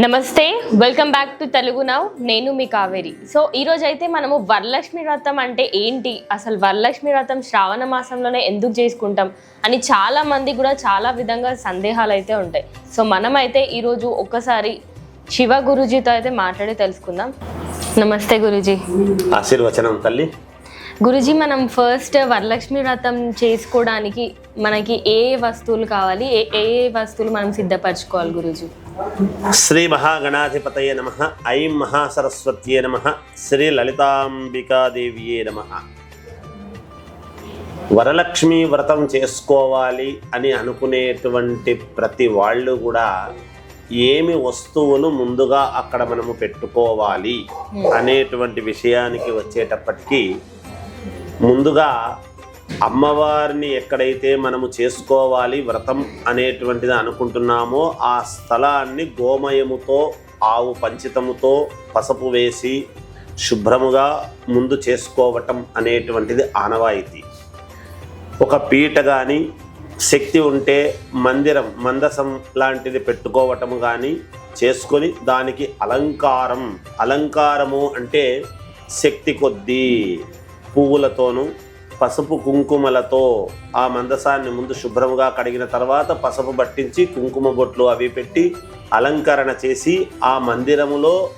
నమస్తే welcome back to Telugu now నేను మీ కావేరి. సో ఈరోజు అయితే మనము వరలక్ష్మి వ్రతం అంటే ఏంటి? అసలు వరలక్ష్మి వ్రతం శ్రావణ మాసంలోనే ఎందుకు చేసుకుంటాం? అని చాలా మంది కూడా చాలా విధంగా సందేహాలు అయితే ఉంటాయి. సో మనమైతే ఈరోజు ఒక్కసారి శివ గురుజీతో అయితే మాట్లాడి తెలుసుకుందాం. నమస్తే గురుజీ. ఆశీర్వచనం తల్లి. గురుజీ మనం ఫస్ట్ వరలక్ష్మి వ్రతం చేసుకోవడానికి మనకి ఏ వస్తువులు కావాలి? ఏ ఏ ఏ వస్తువులు మనం సిద్ధపరచుకోవాలి గురుజీ? శ్రీ మహాగణాధిపతయే నమ. ఐం మహాసరస్వత్యే నమ. శ్రీ లలితాంబికాదేవియే నమ. వరలక్ష్మి వ్రతం చేసుకోవాలి అని అనుకునేటువంటి ప్రతి వాళ్ళు కూడా ఏమి వస్తువులు ముందుగా అక్కడ మనము పెట్టుకోవాలి అనేటువంటి విషయానికి వచ్చేటప్పటికీ ముందుగా అమ్మవారిని ఎక్కడైతే మనము చేసుకోవాలి వ్రతం అనేటువంటిది అనుకుంటున్నామో ఆ స్థలాన్ని గోమయముతో ఆవు పంచితముతో పసుపు వేసి శుభ్రముగా ముందు చేసుకోవటం అనేటువంటిది ఆనవాయితీ. ఒక పీట కానీ శక్తి ఉంటే మందిరం మందసం లాంటిది పెట్టుకోవటము కానీ చేసుకొని దానికి అలంకారం అలంకారము అంటే శక్తి కొద్దీ. పువ్వులతోనూ పసుపు కుంకుమలతో ఆ మందసాన్ని ముందు శుభ్రముగా కడిగిన తర్వాత పసుపు పట్టించి కుంకుమ బొట్లు అవి పెట్టి అలంకరణ చేసి ఆ మందిరములో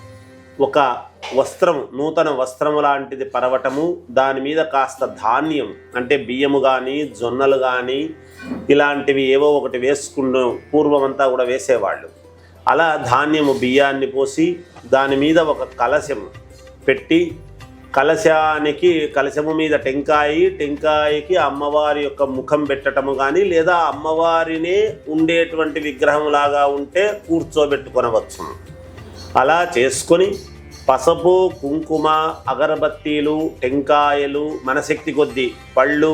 ఒక వస్త్రం నూతన వస్త్రము లాంటిది పరవటము దాని మీద కాస్త ధాన్యం అంటే బియ్యము కానీ జొన్నలు కానీ ఇలాంటివి ఏవో ఒకటి వేసుకున్న పూర్వమంతా కూడా వేసేవాళ్ళు. అలా ధాన్యము బియ్యాన్ని పోసి దాని మీద ఒక కలశం పెట్టి కలశానికి కలశము మీద టెంకాయి టెంకాయకి అమ్మవారి యొక్క ముఖం పెట్టటము కానీ లేదా అమ్మవారినే ఉండేటువంటి విగ్రహం లాగా ఉంటే కూర్చోబెట్టుకొనవచ్చు. అలా చేసుకొని పసుపు కుంకుమ అగరబత్తీలు టెంకాయలు మనశక్తి కొద్దీ పళ్ళు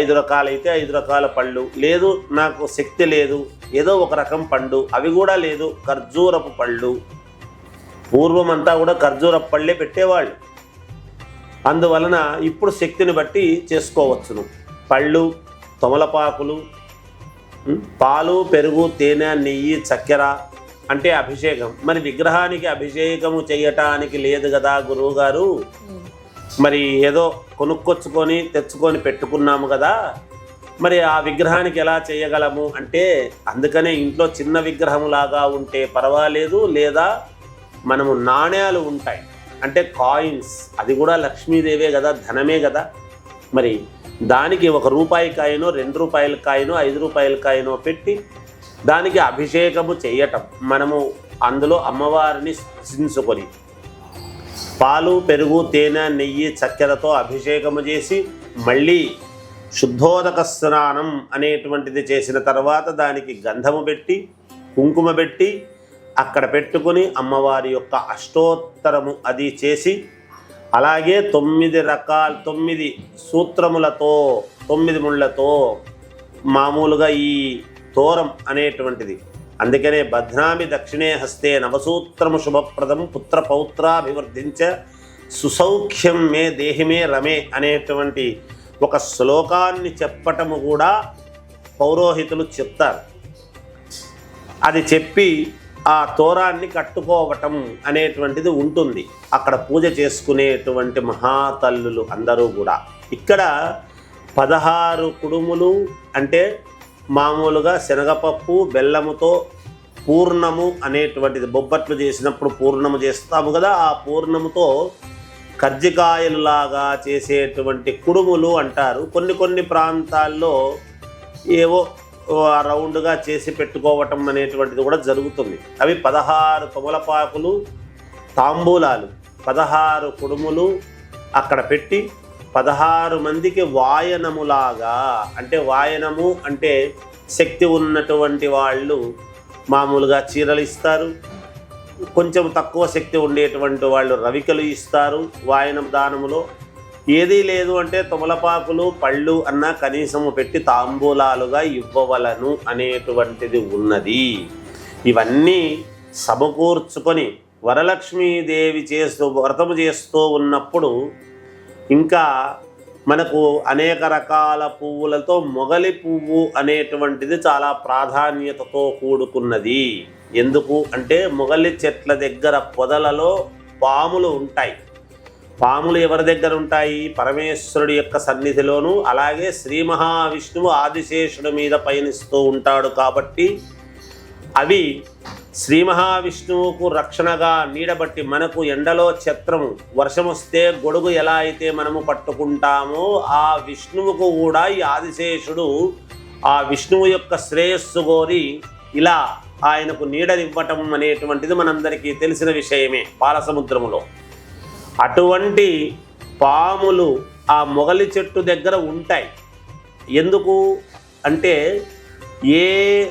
ఐదు రకాలైతే ఐదు రకాల పళ్ళు. లేదు నాకు శక్తి లేదు ఏదో ఒక రకం పండు అవి కూడా లేదు ఖర్జూరపు పళ్ళు. పూర్వమంతా కూడా ఖర్జూరపు పళ్ళే పెట్టేవాళ్ళు. అందువలన ఇప్పుడు శక్తిని బట్టి చేసుకోవచ్చును. పళ్ళు తొమలపాకులు పాలు పెరుగు తేనె నెయ్యి చక్కెర అంటే అభిషేకం. మరి విగ్రహానికి అభిషేకము చేయటానికి లేదు కదా గురువుగారు మరి ఏదో కొనుక్కొచ్చుకొని తెచ్చుకొని పెట్టుకున్నాము కదా? మరి ఆ విగ్రహానికి ఎలా చేయగలము అంటే అందుకనే ఇంట్లో చిన్న విగ్రహం లాగా ఉంటే పర్వాలేదు లేదా మనము నాణ్యాలు ఉంటాయి. అంటే కాయిన్స్ అది కూడా లక్ష్మీదేవే కదా ధనమే కదా. మరి దానికి ఒక రూపాయి కాయనో రెండు రూపాయల కాయనో ఐదు రూపాయల కాయనో పెట్టి దానికి అభిషేకము చేయటం. మనము అందులో అమ్మవారిని స్పృశించుకొని పాలు పెరుగు తేనె నెయ్యి చక్కెరతో అభిషేకము చేసి మళ్ళీ శుద్ధోదక స్నానం అనేటువంటిది చేసిన తర్వాత దానికి గంధము పెట్టి కుంకుమ పెట్టి అక్కడ పెట్టుకుని అమ్మవారి యొక్క అష్టోత్తరము అది చేసి అలాగే తొమ్మిది రకాల తొమ్మిది సూత్రములతో తొమ్మిది ముళ్ళతో మామూలుగా ఈ తోరం అనేటువంటిది. అందుకనే బధ్నామి దక్షిణే హస్తే నవసూత్రము శుభప్రదం పుత్ర పౌత్రాభివర్ధించ సుసౌఖ్యం మే దేహిమే రమే అనేటువంటి ఒక శ్లోకాన్ని చెప్పటము కూడా పౌరోహితులు చెప్తారు. అది చెప్పి ఆ తోరాన్ని కట్టుకోవటం అనేటువంటిది ఉంటుంది. అక్కడ పూజ చేసుకునేటువంటి మహాతల్లులు అందరూ కూడా. ఇక్కడ పదహారు కుడుములు అంటే మామూలుగా శనగపప్పు బెల్లముతో పూర్ణము అనేటువంటిది. బొబ్బట్లు చేసినప్పుడు పూర్ణము చేస్తాము కదా ఆ పూర్ణముతో కర్జికాయలులాగా చేసేటువంటి కుడుములు అంటారు. కొన్ని కొన్ని ప్రాంతాల్లో ఏవో రౌండ్గా చేసి పెట్టుకోవటం అనేటువంటిది కూడా జరుగుతుంది. అవి పదహారు తమలపాకులు తాంబూలాలు. పదహారు కుడుములు అక్కడ పెట్టి పదహారు మందికి వాయనములాగా అంటే వాయనము అంటే శక్తి ఉన్నటువంటి వాళ్ళు మామూలుగా చీరలు ఇస్తారు. కొంచెం తక్కువ శక్తి ఉండేటువంటి వాళ్ళు రవికలు ఇస్తారు. వాయనం దానములో ఏదీ లేదు అంటే తుమలపాకులు పళ్ళు అన్న కనీసము పెట్టి తాంబూలాలుగా ఇవ్వవలను అనేటువంటిది ఉన్నది. ఇవన్నీ సమకూర్చుకొని వరలక్ష్మీదేవి చేస్తూ వ్రతము చేస్తూ ఉన్నప్పుడు ఇంకా మనకు అనేక రకాల పువ్వులతో మొగలి పువ్వు అనేటువంటిది చాలా ప్రాధాన్యతతో కూడుకున్నది. ఎందుకు? అంటే మొగలి చెట్ల దగ్గర పొదలలో పాములు ఉంటాయి. పాములు ఎవరి దగ్గర ఉంటాయి? పరమేశ్వరుడి యొక్క సన్నిధిలోను అలాగే శ్రీ మహావిష్ణువు ఆదిశేషుడి మీద పయనిస్తూ ఉంటాడు కాబట్టి అవి శ్రీ మహావిష్ణువుకు రక్షణగా నీడబట్టి మనకు ఎండలో ఛత్రము వర్షం వస్తే గొడుగు ఎలా అయితే మనము పట్టుకుంటామో ఆ విష్ణువుకు కూడా ఈ ఆదిశేషుడు ఆ విష్ణువు యొక్క శ్రేయస్సు కోరి ఇలా ఆయనకు నీడనివ్వటం అనేటువంటిది మనందరికీ తెలిసిన విషయమే పాలసముద్రములో అటువంటి పాములు ఆ మొగలి చెట్టు దగ్గర ఉంటాయి. ఎందుకు? అంటే ఏ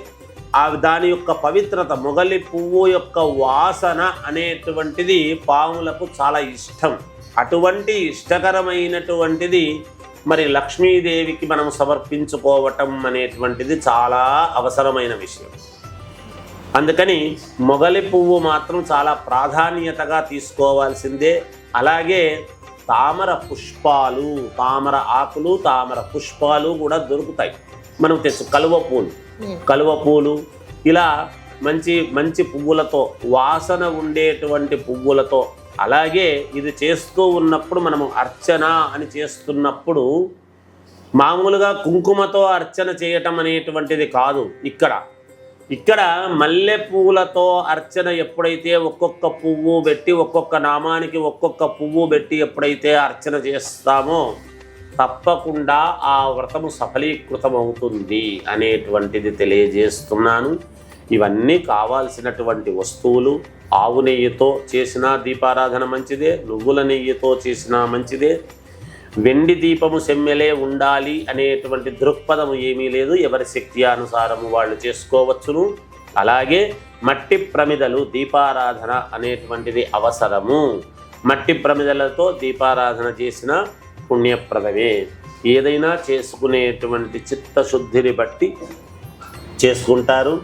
ఆ దాని యొక్క పవిత్రత మొగలి పువ్వు యొక్క వాసన అనేటువంటిది పాములకు చాలా ఇష్టం. అటువంటి ఇష్టకరమైనటువంటిది మరి లక్ష్మీదేవికి మనం సమర్పించుకోవటం అనేటువంటిది చాలా అవసరమైన విషయం. అందుకని మొగలి పువ్వు మాత్రం చాలా ప్రాధాన్యతగా తీసుకోవాల్సిందే. అలాగే తామర పుష్పాలు తామర ఆకులు తామర పుష్పాలు కూడా దొరుకుతాయి. మనం తెచ్చు కలువ పూలు. కలువ పూలు ఇలా మంచి మంచి పువ్వులతో వాసన ఉండేటువంటి పువ్వులతో అలాగే ఇది చేస్తూ ఉన్నప్పుడు మనము అర్చన అని చేస్తున్నప్పుడు మామూలుగా కుంకుమతో అర్చన చేయటం అనేటువంటిది కాదు. ఇక్కడ ఇక్కడ మల్లె పువ్వులతో అర్చన ఎప్పుడైతే ఒక్కొక్క పువ్వు పెట్టి ఒక్కొక్క నామానికి ఒక్కొక్క పువ్వు పెట్టి ఎప్పుడైతే అర్చన చేస్తామో తప్పకుండా ఆ వ్రతము సఫలీకృతం అవుతుంది అనేటువంటిది తెలియజేస్తున్నాను. ఇవన్నీ కావాల్సినటువంటి వస్తువులు ఆవు నెయ్యితో చేసిన దీపారాధన మంచిదే నువ్వుల నెయ్యితో చేసినా మంచిదే వెండి దీపము సెమ్మెలే ఉండాలి అనేటువంటి దృక్పథము ఏమీ లేదు. ఎవరి శక్తి అనుసారము వాళ్ళు చేసుకోవచ్చును. అలాగే మట్టి ప్రమిదలు దీపారాధన అనేటువంటిది అవసరము. మట్టి ప్రమిదలతో దీపారాధన చేసిన పుణ్యప్రదమే. ఏదైనా చేసుకునేటువంటి చిత్తశుద్ధిని బట్టి చేసుకుంటారు.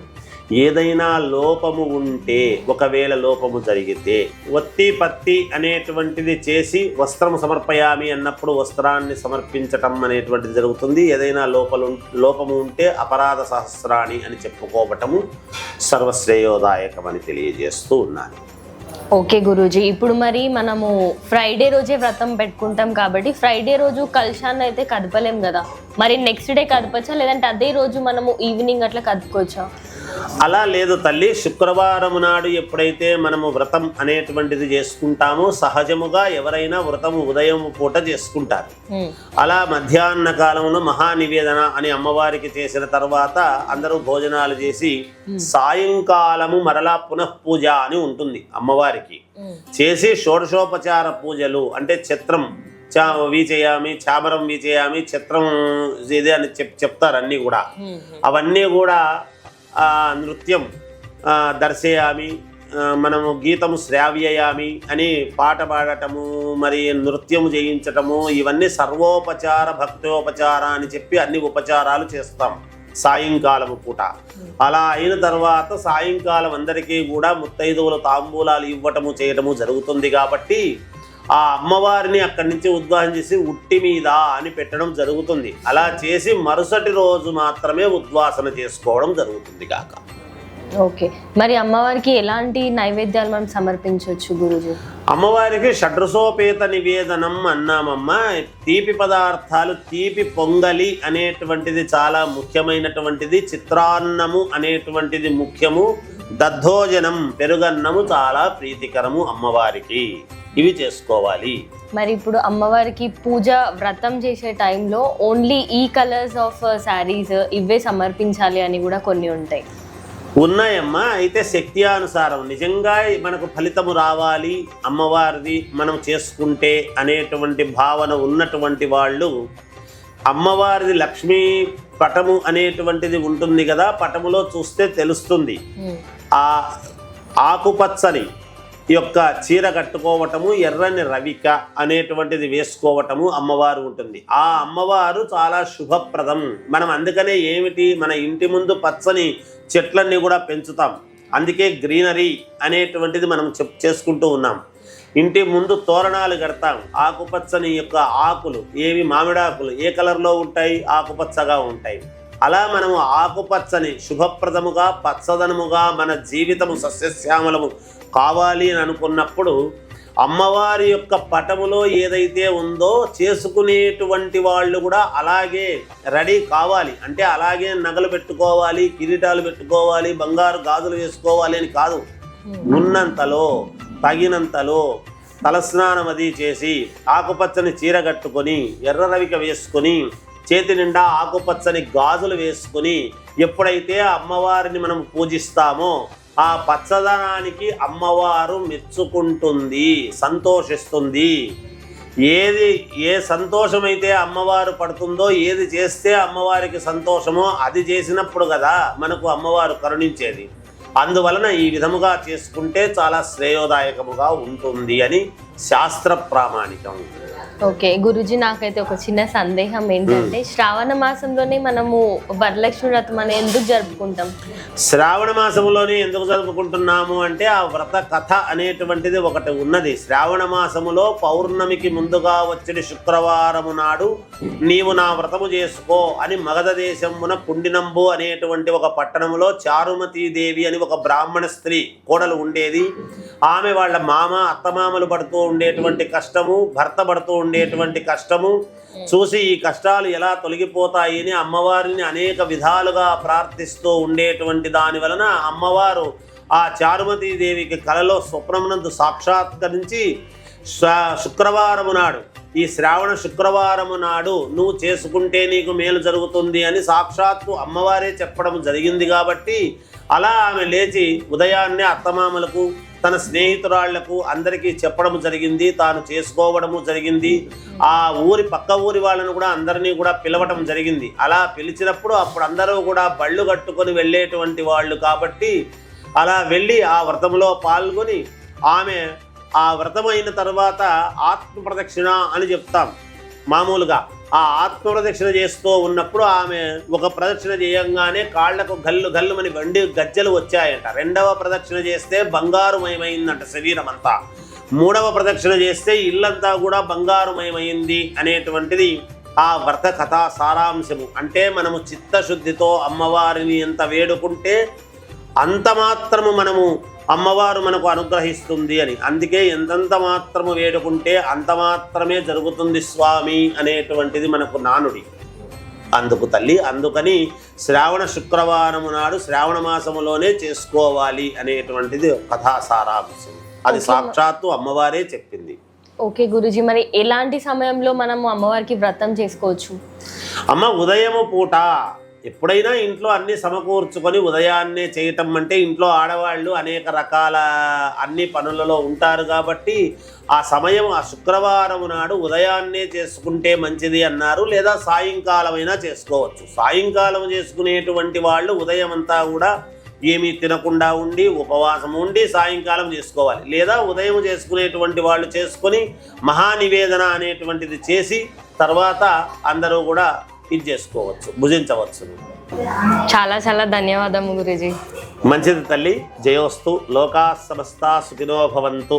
ఏదైనా లోపము ఉంటే ఒకవేళ లోపము జరిగితే ఒత్తి పత్తి అనేటువంటిది చేసి వస్త్రము సమర్పయామి అన్నప్పుడు వస్త్రాన్ని సమర్పించటం అనేటువంటిది జరుగుతుంది. ఏదైనా లోపలు లోపము ఉంటే అపరాధ సహస్రాణి అని చెప్పుకోవటము సర్వశ్రేయోదాయకమని తెలియజేస్తూ ఉన్నాను. ఓకే గురూజీ. ఇప్పుడు మరి మనము ఫ్రైడే రోజే వ్రతం పెట్టుకుంటాం కాబట్టి ఫ్రైడే రోజు కలశాన్ని అయితే కదపలేం కదా? మరి నెక్స్ట్ డే కదపచ్చా? లేదంటే అదే రోజు మనము ఈవినింగ్ అట్లా కదుపుకోవచ్చా? అలా లేదు తల్లి శుక్రవారం నాడు ఎప్పుడైతే మనము వ్రతం అనేటువంటిది చేసుకుంటామో సహజముగా ఎవరైనా వ్రతము ఉదయం పూట చేసుకుంటారు. అలా మధ్యాహ్న కాలంలో మహానివేదన అని అమ్మవారికి చేసిన తర్వాత అందరూ భోజనాలు చేసి సాయంకాలము మరలా పునఃపూజ అని ఉంటుంది అమ్మవారికి. చేసి షోడశోపచార పూజలు అంటే చిత్రం చా వీచేయామి చామరం వీచేయామి చిత్రం ఇదే అని చెప్ చెప్తారు అన్నీ కూడా. అవన్నీ కూడా నృత్యం దర్శయామి మనము గీతము శ్రావ్యయామి అని పాట పాడటము మరి నృత్యము చేయించటము ఇవన్నీ సర్వోపచార భక్తోపచార అని చెప్పి అన్ని ఉపచారాలు చేస్తాం సాయంకాలము పూట. అలా అయిన తర్వాత సాయంకాలం అందరికీ కూడా ముత్తైదువులు తాంబూలాలు ఇవ్వటము చేయటము జరుగుతుంది కాబట్టి ఆ అమ్మవారిని అక్కడి నుంచి ఉద్వాసన చేసి ఉట్టి మీద అని పెట్టడం జరుగుతుంది. అలా చేసి మరుసటి రోజు మాత్రమే ఉద్వాసన చేసుకోవడం జరుగుతుంది కాక. ఓకే. మరి అమ్మవారికి ఎలాంటి నైవేద్యాలు మనం సమర్పించవచ్చు గురూజీ? అమ్మవారికి షడ్రసోపేత నివేదనం అన్నామమ్మ. తీపి పదార్థాలు తీపి పొంగలి అనేటువంటిది చాలా ముఖ్యమైనటువంటిది. చిత్రాన్నము అనేటువంటిది ముఖ్యము. దద్దోజనం పెరుగన్నము చాలా ప్రీతికరము అమ్మవారికి. ఇవి చేసుకోవాలి. మరి ఇప్పుడు అమ్మవారికి పూజ వ్రతం చేసే టైంలో ఓన్లీ ఈ కలర్స్ ఆఫ్ శారీస్ ఇవే సమర్పించాలి అని కూడా కొన్ని ఉంటాయి. ఉన్నాయమ్మా అయితే శక్తి అనుసారం నిజంగా మనకు ఫలితము రావాలి. అమ్మవారిది మనం చేసుకుంటే అనేటువంటి భావన ఉన్నటువంటి వాళ్ళు అమ్మవారిది లక్ష్మీ పటము అనేటువంటిది ఉంటుంది కదా పటములో చూస్తే తెలుస్తుంది. హ్మ్. ఆ ఆకుపచ్చని యొక్క చీర కట్టుకోవటము ఎర్రని రవిక అనేటువంటిది వేసుకోవటము అమ్మవారు ఉంటుంది. ఆ అమ్మవారు చాలా శుభప్రదం. మనం అందుకనే ఏమిటి? మన ఇంటి ముందు పచ్చని చెట్లన్నీ కూడా పెంచుతాం. అందుకే గ్రీనరీ అనేటువంటిది మనం చెప్ చేసుకుంటూ ఉన్నాం. ఇంటి ముందు తోరణాలు కడతాం. ఆకుపచ్చని యొక్క ఆకులు ఏవి మామిడాకులు ఏ కలర్లో ఉంటాయి? ఆకుపచ్చగా ఉంటాయి. అలా మనము ఆకుపచ్చని శుభప్రదముగా పచ్చదనముగా మన జీవితము సస్యశ్యామలము కావాలి అని అనుకున్నప్పుడు అమ్మవారి యొక్క పటములో ఏదైతే ఉందో చేసుకునేటువంటి వాళ్ళు కూడా అలాగే రెడీ కావాలి. అంటే అలాగే నగలు పెట్టుకోవాలి కిరీటాలు పెట్టుకోవాలి బంగారు గాజులు వేసుకోవాలి అని కాదు. ఉన్నంతలో తగినంతలో తలస్నానం అది చేసి ఆకుపచ్చని చీర కట్టుకొని ఎర్ర రవిక వేసుకొని చేతి నిండా ఆకుపచ్చని గాజులు వేసుకుని ఎప్పుడైతే అమ్మవారిని మనం పూజిస్తామో ఆ పచ్చదనానికి అమ్మవారు మెచ్చుకుంటుంది సంతోషిస్తుంది. ఏది ఏ సంతోషమైతే అమ్మవారు పడుతుందో ఏది చేస్తే అమ్మవారికి సంతోషమో అది చేసినప్పుడు కదా మనకు అమ్మవారు కరుణించేది. అందువలన ఈ విధముగా చేసుకుంటే చాలా శ్రేయోదాయకముగా ఉంటుంది అని శాస్త్ర ప్రామాణికం. ఓకే గురుజీ నాకైతే ఒక చిన్న సందేహం ఏంటంటే శ్రావణ మాసంలోనే మనము వరలక్ష్మి వ్రతం అనేది ఎందుకు జరుపుకుంటాం? శ్రావణ మాసములోనే ఎందుకు జరుపుకుంటున్నాము అంటే ఆ వ్రత కథ అనేటువంటిది ఒకటి ఉన్నది. శ్రావణ మాసములో పౌర్ణమికి ముందుగా వచ్చిన శుక్రవారము నాడు నీవు నా వ్రతము చేసుకో అని మగధ దేశమున పుండినంబు అనేటువంటి ఒక పట్టణములో చారుమతీదేవి అని ఒక బ్రాహ్మణ స్త్రీ కోడలు ఉండేది. ఆమె వాళ్ళ మామ అత్తమామలు పడుతూ ఉండేటువంటి కష్టము భర్త పడుతూ ఉండేటువంటి కష్టము. చూసి ఈ కష్టాలు ఎలా తొలగిపోతాయి అని అమ్మవారిని అనేక విధాలుగా ప్రార్థిస్తూ ఉండేటువంటి దాని వలన అమ్మవారు ఆ చారుమతీ దేవికి కలలో స్వప్నమునందు సాక్షాత్కరించి శ- శుక్రవారము నాడు ఈ శ్రావణ శుక్రవారము నాడు నువ్వు చేసుకుంటే నీకు మేలు జరుగుతుంది అని సాక్షాత్తు అమ్మవారే చెప్పడం జరిగింది కాబట్టి అలా ఆమె లేచి ఉదయాన్నే అత్తమామలకు తన స్నేహితురాళ్ళకు అందరికీ చెప్పడం జరిగింది తాను చేసుకోవడము జరిగింది. ఆ ఊరి పక్క ఊరి వాళ్ళను కూడా అందరినీ కూడా పిలవటం జరిగింది. అలా పిలిచినప్పుడు అప్పుడు అందరూ కూడా బళ్ళు కట్టుకొని వెళ్ళేటువంటి వాళ్ళు కాబట్టి అలా వెళ్ళి ఆ వ్రతంలో పాల్గొని ఆమె ఆ వ్రతం అయిన తర్వాత ఆత్మ ప్రదక్షిణ అని చెప్తాం. మామూలుగా ఆ ఆత్మ ప్రదక్షిణ చేస్తూ ఉన్నప్పుడు ఆమె ఒక ప్రదక్షిణ చేయంగానే కాళ్ళకు గల్లు గల్లుమని వండి గజ్జలు వచ్చాయంట. రెండవ ప్రదక్షిణ చేస్తే బంగారుమయమైందంట శరీరం అంతా మూడవ ప్రదక్షిణ చేస్తే ఇల్లంతా కూడా బంగారుమయమైంది అనేటువంటిది ఆ వ్రత కథా సారాంశము. అంటే మనము చిత్తశుద్ధితో అమ్మవారిని ఎంత వేడుకుంటే అంత మాత్రము మనము అమ్మవారు మనకు అనుగ్రహిస్తుంది అని. అందుకే ఎంతంత మాత్రము వేడుకుంటే అంత మాత్రమే జరుగుతుంది స్వామి అనేటువంటిది మనకు నానుడి. అందుకు తల్లి అందుకని శ్రావణ శుక్రవారము నాడు శ్రావణ మాసములోనే చేసుకోవాలి అనేటువంటిది కథా సారాంశం. అది సాక్షాత్తు అమ్మవారే చెప్పింది. ఓకే గురుజీ మరి ఎలాంటి సమయంలో మనము అమ్మవారికి వ్రతం చేసుకోవచ్చు? అమ్మ ఉదయము పూట ఎప్పుడైనా ఇంట్లో అన్ని సమకూర్చుకొని ఉదయాన్నే చేయటం అంటే ఇంట్లో ఆడవాళ్ళు అనేక రకాల అన్ని పనులలో ఉంటారు కాబట్టి ఆ సమయం ఆ శుక్రవారం నాడు ఉదయాన్నే చేసుకుంటే మంచిది అన్నారు లేదా సాయంకాలమైనా చేసుకోవచ్చు. సాయంకాలం చేసుకునేటువంటి వాళ్ళు ఉదయం అంతా కూడా ఏమీ తినకుండా ఉండి ఉపవాసం ఉండి సాయంకాలం చేసుకోవాలి. లేదా ఉదయం చేసుకునేటువంటి వాళ్ళు చేసుకొని మహానివేదన అనేటువంటిది చేసి తర్వాత అందరూ కూడా ఇది చేసుకోవచ్చు భుజించవచ్చు. చాలా చాలా ధన్యవాదము గురుజీ. మంచిది తల్లి జయోస్తు లోకా సమస్త సుఖినో భవంతు.